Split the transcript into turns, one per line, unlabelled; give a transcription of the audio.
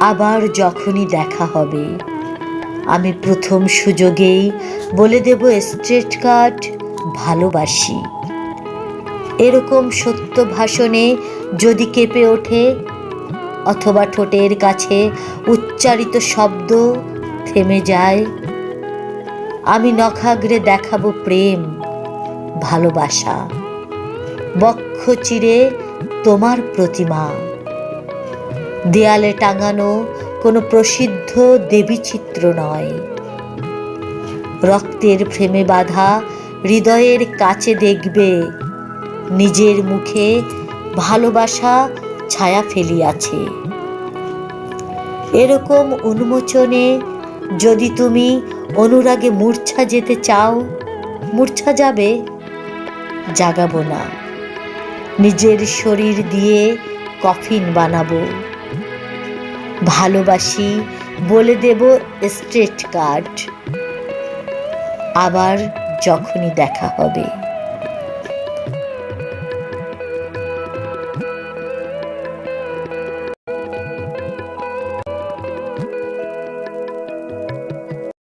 আবার যখনই দেখা হবে। আমি প্রথম সুযোগেই বলে দেব স্ট্রেট কাট ভালোবাসি। এরকম সত্য ভাষণে যদি কেঁপে ওঠে, অথবা ঠোঁটের কাছে উচ্চারিত শব্দ থেমে যায়, আমি নখাগ্রে দেখাবো প্রেম, ভালোবাসা। বক্ষ চিরে তোমার প্রতিমা। দেয়ালে টাঙানো কোনো প্রসিদ্ধ দেবী চিত্র নয়। রক্তের ফ্রেমে বাঁধা হৃদয়ের কাছে দেখবে নিজের মুখে ভালোবাসা ছায়া ফেলিয়াছে। এরকম উন্মোচনে যদি তুমি অনুরাগে মূর্ছা যেতে চাও, মূর্ছা যাবে, জাগাবো না। নিজের শরীর দিয়ে কফিন বানাবো। ভালোবাসি বলে দেব স্ট্রেট কার্ড আবার যখনই দেখা হবে।